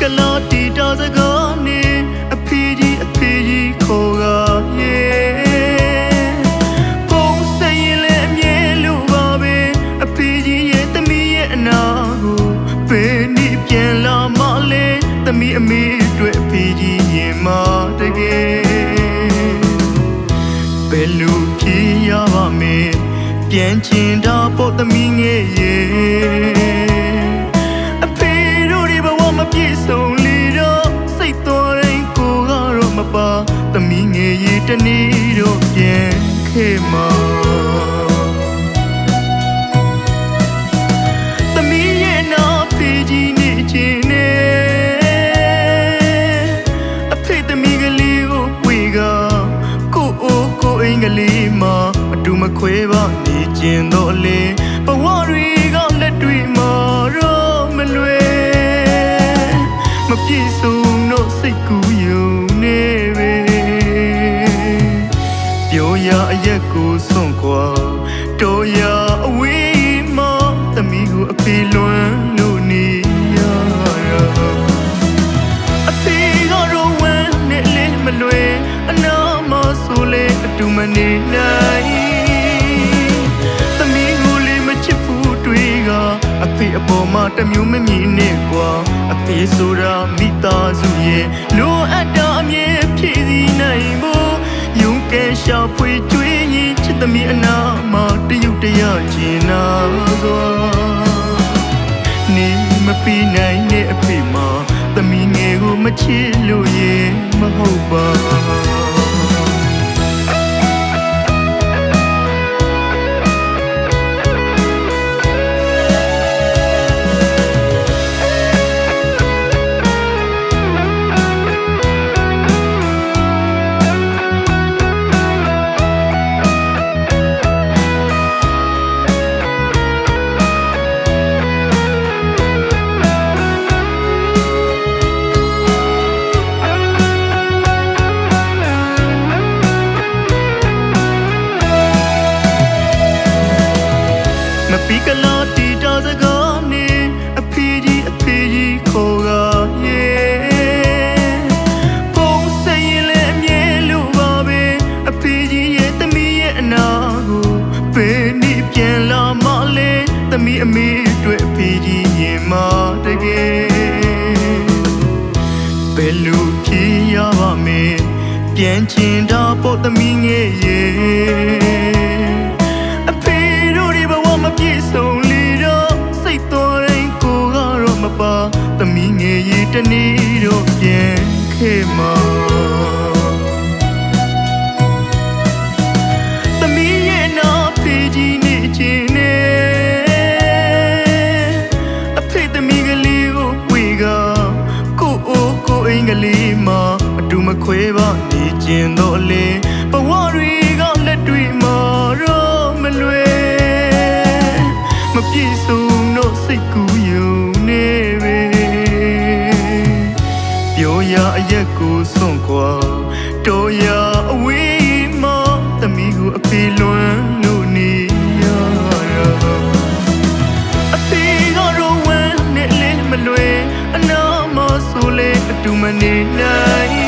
ကလာတီတာစကားနေအဖေကြီးအဖေကြီးခေါ်ကရဲ့ပုံစံရင်လည်းအမြဲလိုပါပဲအဖေကြီးရဲ့သမီးရဲ့အနာကိုဘယ်နည်းပြန်လာမလဲသမီးအမေအတွက်အဖေကြီးရင်မတကယ်ဘယ်လိုဖြစ်ရပါမလဲပြန်ချင်တာပေါ့သမီးငယ်ရဲ့အဖေတို့ဒီဘဝမ ပြည့်စုံလေတော့စိတ်တော်ရင်ကိုကတော့မပါသမီးငယ်ရဲ့တနေ့တော့ပြန်ခဲ့မှာသမီးရဲ့နာဖေးကြီးနေချင်းနဲ့အဖေသမီးကလေးကိုပွေကကိုအိုးကိုအင်္ဂလေးမှာအတူမခွဲပါနေကျင်တော့လေဘဝတွေကလက်တွေမှာ ပြည့်စုံတော့စိတ်ကူးယုံနေပဲပြောရအရက်ကိုစွန့်ခွာတော်ရအဝေးမှာသမီးကိုအဖေလွမ်းလို့နေရတာအဖေကတော့ဝမ်းနဲ့လေးမလွယ်အနာမဆိုလေအတူမနေနိုင် ဖေအပေါ်မှာတစ်မျိုးမမြင်နဲ့ကွာအဖေဆိုတာမိသားစုရဲ့လိုအပ်တာအမြဲဖြည့်ဆည်းနိုင်ဖို့ယုံကဲရှာဖွေကြွေးရင်ချစ်သမီးအနာမှာတယုတ်တရချင်နာစွာနေမပြီးနိုင်တဲ့အဖေမှာသမီးငယ်ကိုမချစ်လို့ရေမဟုတ်ပါ အမေအတွက်အဖေကြီးရင်မတကယ်ဘယ်လိုဖြစ်ရပါမလဲပြန်ချင်တာပေါ့သမီးငယ်ရဲ့အဖေတို့ဒီဘဝမပြည့်စုံလေတော့စိတ်တော်ရင်ကိုကတော့မပါသမီးငယ်ရဲ့တနေ့တော့ပြန်ခဲ့မှာသမီး ခွဲပါနေကျင်တော့လေဘဝတွေကလက်တွေမှာတော့မလွယ်မပြည့်စုံတော့စိတ်ကူးယုံနေပဲပြောရအရက်ကိုစွန့်ခွာတော်ရအဝေးမှာသမီးကိုအဖေလွမ်းလို့နေရတာအဖေကတော့ဝမ်းနဲ့လေးမလွယ်အနာမဆိုလေအတူမနေနိုင်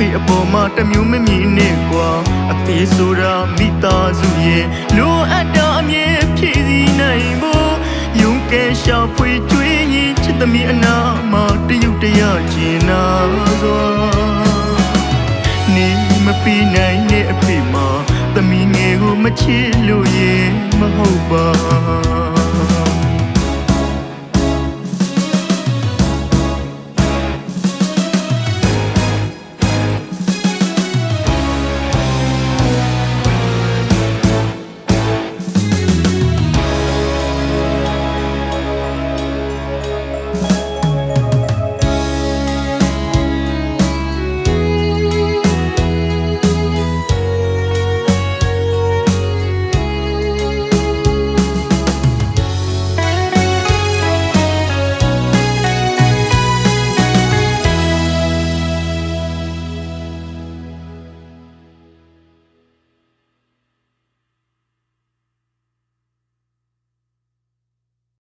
ဖေအပေါ်မှာတစ်မျိုးမမြင်နဲ့ကွာအဖေဆိုတာမိသားစုရဲ့လိုအပ်တာအမြဲဖြည့်ဆည်းနိုင်ဖို့ယုံကဲရှာဖွေကြွေးရင်ချစ်သမီးအနာမှာတယုတ်တရကျင်နာစွာနေမပြီးနိုင်တဲ့အဖေမှာသမီးငယ်ကိုမချစ်လို့ရေမဟုတ်ပါ